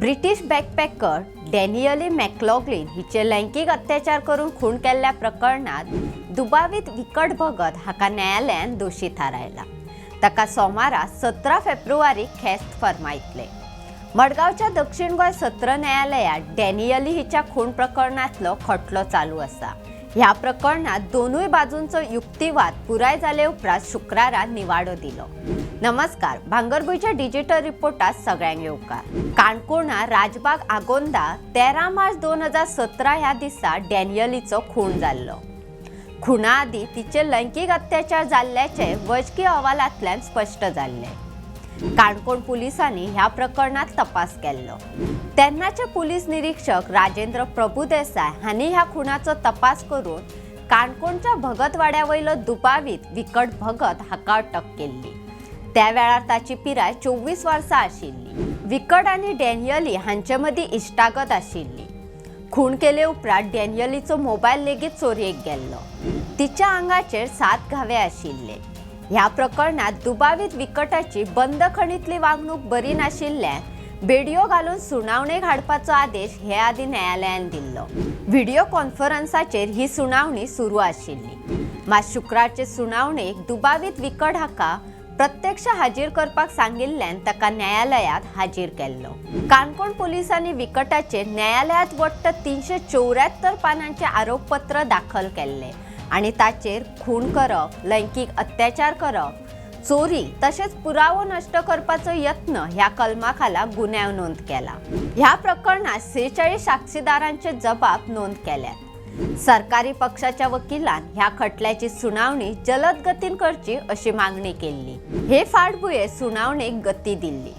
British बॅकपॅकर डॅनियली मॅक्लॉग्लिन हिचे लैंगिक अत्याचार करून खून केल्ल्या प्रकरणात दुबावीत विकट भगत हाका न्यायालयान दोशी थारायला. ताका सोमारा सतरा फेब्रुवारी खेस्त फर्मायतले. मडगावच्या दक्षिण गोंय सत्र न्यायालयात डॅनियली हिच्या खून प्रकरणातलो खटलो चालू आसा ह्या प्रकरणात दोनूय बाजूंचो युक्तिवाद पुराय जाले उपरांत शुक्रारा निवाडो दिलो. नमस्कार. भांगरभूंयच्या डिजिटल रिपोर्टात सगळ्यांक येवकार काणकोणा राजबाग आगोंदा तेरा मार्च दोन हजार सतरा ह्या दिसा डॅनियलीचो खून जाल्लो. खुणा आदी तिचे लैंगिक अत्याचार जाल्ल्याचे वैजकी अहवालांतल्यान स्पश्ट जाल्ले. काणकोण पुलिसांनी ह्या प्रकरणात तपास केल्लो. तेन्नाचे पुलीस निरीक्षक राजेंद्र प्रभुदेसाय हांणी ह्या खुणाचो तपास करून काणकोणच्या भगतवाड्या वयलो दुबावीत विकट भगत हाका अटक केल्ली. त्या वेळार ताची पिराय चोवीस वर्सां आशिल्ली विकट आनी डॅनियली हांचे मदीं इश्टागत आशिल्ली खूण केले उपरांत डॅनियलीचो मोबायल लेगीत चोरयेक गेल्लो. तिच्या आंगाचेर सात घावे आशिल्ले ह्या प्रकरणात दुबावीत विकटाची बंद खणीतली वागणूक बरी नाशिल्ल्यान बेडयो घालून सुनावणेक हाडपाचो आदेश हे आदी न्यायालयान दिल्लो. व्हिडिओ कॉन्फरन्साचेर ही सुनावणी सुरू आशिल्ली मात शुक्रारचे सुनावणेक दुबावीत विकट हाका प्रत्यक्ष हाजीर करपाक सांगिल्ल्यान ताका न्यायालयात हाजीर केल्लो. काणकोण पोलिसांनी विकटाचेर न्यायालयात वट्ट तीनशे चौऱ्यात्तर पानांचे आरोपपत्र दाखल केल्ले आनी ताचेर खून करप लैंगिक अत्याचार करप चोरी तशेंच पुरावो नश्ट करपाचो यत्न ह्या कलमा खाला गुन्यांव नोंद केला. ह्या प्रकरणात सेहेचाळीस साक्षीदारांचे जबाब नोंद केल्यात. सरकारी पक्षाच्या वकिलान ह्या खटल्याची सुनावणी जलद गतीन करची अशी मागणी केल्ली हे फाटभुंये सुनावणेक गती दिल्ली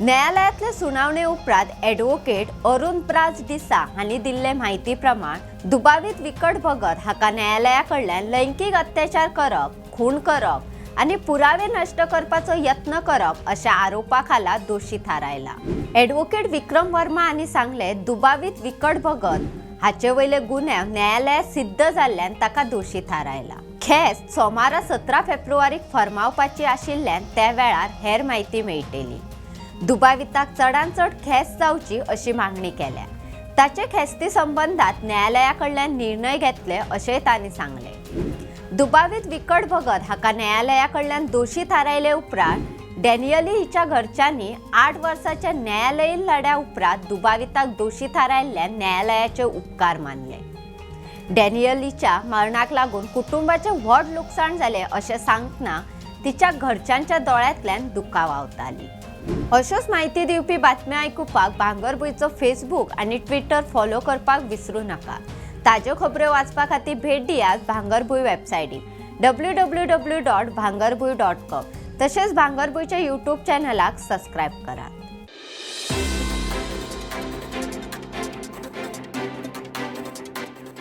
न्यायालयातले सुनावणे उपरांत ॲडव्होकेट अरुण प्राज डिसा हांणी दिल्ले म्हायती प्रमाण दुबावीत विकट भगत हाका न्यायालया कडल्यान लैंगिक अत्याचार करप खून करप आनी पुरावे नश्ट करपाचो यत्न करप अशा आरोपा खाला दोशी थारायला. ॲडव्होकेट विक्रम वर्मा हांणी सांगले दुबावीत विकट भगत हाचे वयले गुन्यांव न्यायालयात सिद्ध जाल्ल्यान ताका दोशी थारायला. खेस्त सोमारा सतरा फेब्रुवारीक फर्मावपाची आशिल्ल्यान त्या वेळार हेर म्हायती मेळटली. दुबाविताक चडांत चड खेस्त जावची अशी मागणी केल्या. ताचे खेस्ती संबंधात न्यायालया कडल्यान निर्णय घेतले अशेंय तांणी सांगले. दुबावीत विकट भगत हाका न्यायालया कडल्यान दोशी थारायले उपरांत डॅनियली हिच्या घरच्यांनी आठ वर्साच्या न्यायालयीन लढ्या उपरांत दुबाविताक दोशी थारायल्ल्यान न्यायालयाचे उपकार मानले. डॅनियलीच्या मरणाक लागून कुटुंबाचे व्हड लुकसाण जाले अशें सांगतना तिच्या घरच्यांच्या दोळ्यांतल्यान दुखा व्हांवताली अश्योच म्हायती दिवपी बातम्यो आयकुपाक भांगरभूंयचो फेसबूक आनी ट्विटर फॉलो करपाक विसरूं नाका. ताज्यो खबरो वाचपा खातीर भेट दियात भांगरभूंय वेबसायटीक W W W dot Bhangarbhuin dot com. तशेंच भांगरभूंयच्या यूट्यूब चॅनलाक सबस्क्राईब करात